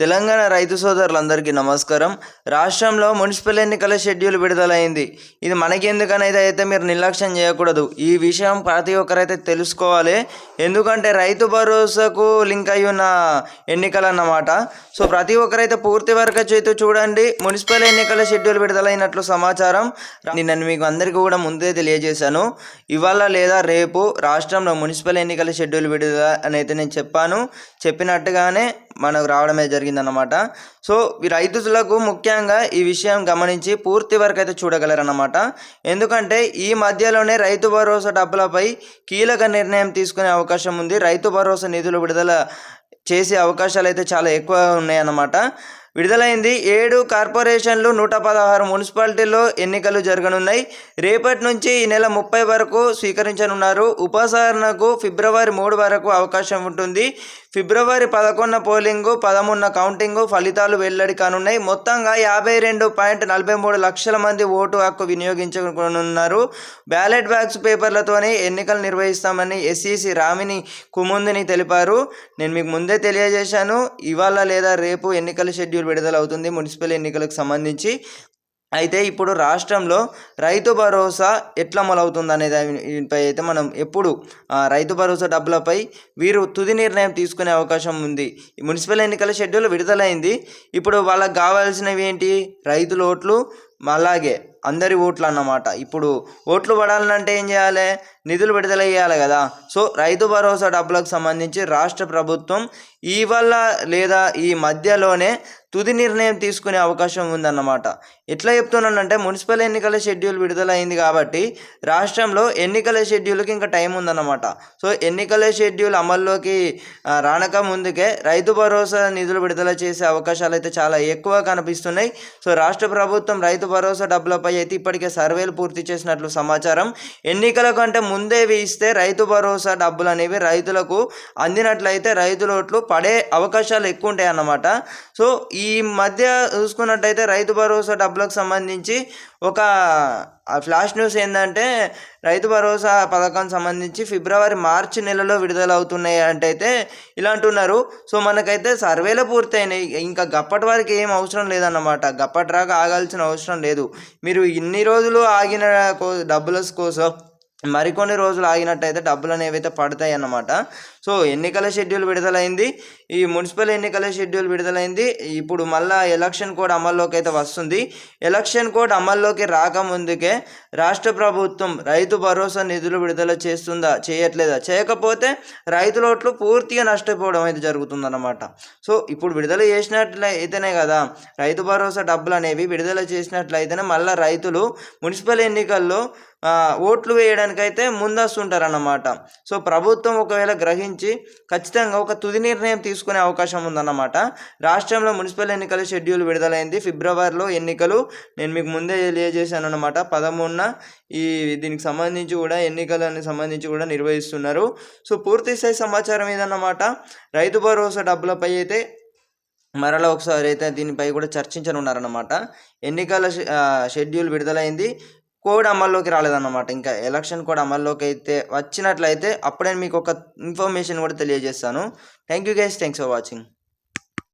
తెలంగాణ రైతు సోదరులందరికీ నమస్కారం. రాష్ట్రంలో మున్సిపల్ ఎన్నికల షెడ్యూల్ విడుదలైంది. ఇది మనకి ఎందుకనైతే అయితే మీరు నిర్లక్ష్యం చేయకూడదు. ఈ విషయం ప్రతి ఒక్కరైతే తెలుసుకోవాలి. ఎందుకంటే రైతు భరోసాకు లింక్ అయి ఉన్న ఎన్నికలు అన్నమాట సో ప్రతి ఒక్కరైతే పూర్తి వరకు చేతూ చూడండి. మున్సిపల్ ఎన్నికల షెడ్యూల్ విడుదలైనట్లు సమాచారం. నేను మీకు అందరికీ కూడా ముందే తెలియజేశాను. ఇవాళ లేదా రేపు రాష్ట్రంలో మున్సిపల్ ఎన్నికల షెడ్యూల్ విడుదల అని అయితే నేను చెప్పాను. చెప్పినట్టుగానే మనకు రావడమే జరిగిందన్నమాట. సో ఈ రైతులకు ముఖ్యంగా ఈ విషయం గమనించి పూర్తి వరకు అయితే చూడగలరన్నమాట. ఎందుకంటే ఈ మధ్యలోనే రైతు భరోసా డబ్బులపై కీలక నిర్ణయం తీసుకునే అవకాశం ఉంది. రైతు భరోసా నిధులు విడుదల చేసే అవకాశాలు అయితే చాలా ఎక్కువ ఉన్నాయన్నమాట. విడుదలైంది ఏడు కార్పొరేషన్లు నూట పదహారు మున్సిపాలిటీల్లో ఎన్నికలు జరగనున్నాయి. రేపటి నుంచి ఈ నెల ముప్పై వరకు స్వీకరించనున్నారు. ఉపసంహరణకు ఫిబ్రవరి మూడు వరకు అవకాశం ఉంటుంది. ఫిబ్రవరి పదకొండున పోలింగు పదమూడున కౌంటింగు ఫలితాలు వెల్లడి కానున్నాయి. మొత్తంగా యాభై రెండు పాయింట్ నలభై మూడు లక్షల మంది ఓటు హక్కు వినియోగించుకున్నారు బ్యాలెట్ బ్యాగ్స్ పేపర్లతోనే ఎన్నికలు నిర్వహిస్తామని ఎస్ఈసి రామిని కుముందిని తెలిపారు. నేను మీకు ముందే తెలియజేశాను ఇవాళ లేదా రేపు ఎన్నికల షెడ్యూల్ విడుదల అవుతుంది మున్సిపల్ ఎన్నికలకు సంబంధించి. అయితే ఇప్పుడు రాష్ట్రంలో రైతు భరోసా ఎట్లా మొదలవుతుంది అనే దానిపై అయితే మనం ఎప్పుడు రైతు భరోసా డబ్బులపై వీరు తుది నిర్ణయం తీసుకునే అవకాశం ఉంది. మున్సిపల్ ఎన్నికల షెడ్యూల్ విడుదలైంది. ఇప్పుడు వాళ్ళకి కావాల్సినవి ఏంటి? రైతుల ఓట్లు అలాగే అందరి ఓట్లు అన్నమాట. ఇప్పుడు ఓట్లు పడాలంటే ఏం చేయాలి? నిధులు విడుదల చేయాలి కదా. సో రైతు భరోసా డబ్బులకు సంబంధించి రాష్ట్ర ప్రభుత్వం ఇవల్ల లేదా ఈ మధ్యలోనే తుది నిర్ణయం తీసుకునే అవకాశం ఉందన్నమాట. ఎట్లా చెప్తున్నానంటే మున్సిపల్ ఎన్నికల షెడ్యూల్ విడుదలైంది కాబట్టి రాష్ట్రంలో ఎన్నికల షెడ్యూల్కి ఇంకా టైం ఉందన్నమాట. సో ఎన్నికల షెడ్యూల్ అమల్లోకి రానక ముందుకే రైతు భరోసా నిధులు విడుదల చేసే అవకాశాలు అయితే చాలా ఎక్కువ కనిపిస్తున్నాయి. సో రాష్ట్ర ప్రభుత్వం రైతు భరోసా డబ్బులపై అయితే ఇప్పటికే సర్వేలు పూర్తి చేసినట్లు సమాచారం. ఎన్నికల కంటే ముందే వేయిస్తే రైతు భరోసా డబ్బులు అనేవి రైతులకు అందినట్లయితే రైతుల ఓట్లు పడే అవకాశాలు ఎక్కువ ఉంటాయి అన్నమాట సో ఈ మధ్య చూసుకున్నట్టయితే రైతు భరోసా డబ్బులు డబ్బులకు సంబంధించి ఒక ఫ్లాష్ న్యూస్ ఏంటంటే రైతు భరోసా పథకం సంబంధించి ఫిబ్రవరి మార్చి నెలలో విడుదల అవుతున్నాయి అంటే అయితే ఇలా అంటున్నారు సో మనకైతే సర్వేలు పూర్తయినాయి. ఇంకా గప్పటి వరకు ఏం అవసరం లేదన్నమాట. గప్పటి ఆగాల్సిన అవసరం లేదు. మీరు ఇన్ని రోజులు ఆగిన డబ్బుల కోసం మరికొన్ని రోజులు ఆగినట్టయితే డబ్బులు అనేవి అయితే పడతాయి అన్నమాట సో ఎన్నికల షెడ్యూల్ విడుదలైంది. ఈ మున్సిపల్ ఎన్నికల షెడ్యూల్ విడుదలైంది. ఇప్పుడు మళ్ళా ఎలక్షన్ కోడ్ అమల్లోకి అయితే వస్తుంది. ఎలక్షన్ కోడ్ అమల్లోకి రాకముందుకే రాష్ట్ర ప్రభుత్వం రైతు భరోసా నిధులు విడుదల చేస్తుందా చేయట్లేదా? చేయకపోతే రైతుల ఓట్లు పూర్తిగా నష్టపోవడం అయితే జరుగుతుందన్నమాట. సో ఇప్పుడు విడుదల చేసినట్లయితేనే కదా రైతు భరోసా డబ్బులు అనేవి విడుదల చేసినట్లయితేనే మళ్ళీ రైతులు మున్సిపల్ ఎన్నికల్లో ఓట్లు వేయడానికైతే ముందస్తు ఉంటారన్నమాట. సో ప్రభుత్వం ఒకవేళ గ్రహించి ఖచ్చితంగా ఒక తుది నిర్ణయం తీసుకునే అవకాశం ఉందన్నమాట. రాష్ట్రంలో మున్సిపల్ ఎన్నికల షెడ్యూల్ విడుదలైంది. ఫిబ్రవరిలో ఎన్నికలు నేను మీకు ముందే తెలియజేశాను అనమాట పదమూడున ఈ దీనికి సంబంధించి కూడా ఎన్నికలని సంబంధించి కూడా నిర్వహిస్తున్నారు. సో పూర్తి స్థాయి సమాచారం ఏదన్నమాట? రైతు భరోసా డబ్బులపై అయితే మరలా ఒకసారి అయితే దీనిపై కూడా చర్చించనున్నారన్నమాట. ఎన్నికల షెడ్యూల్ విడుదలైంది. కోడ్ అమల్లోకి రాలేదన్నమాట. ఇంకా ఎలక్షన్ కోడ్ అమల్లోకి అయితే వచ్చినట్లయితే అప్పుడే మీకు ఒక ఇన్ఫర్మేషన్ కూడా తెలియజేస్తాను. Thank you guys thanks for watching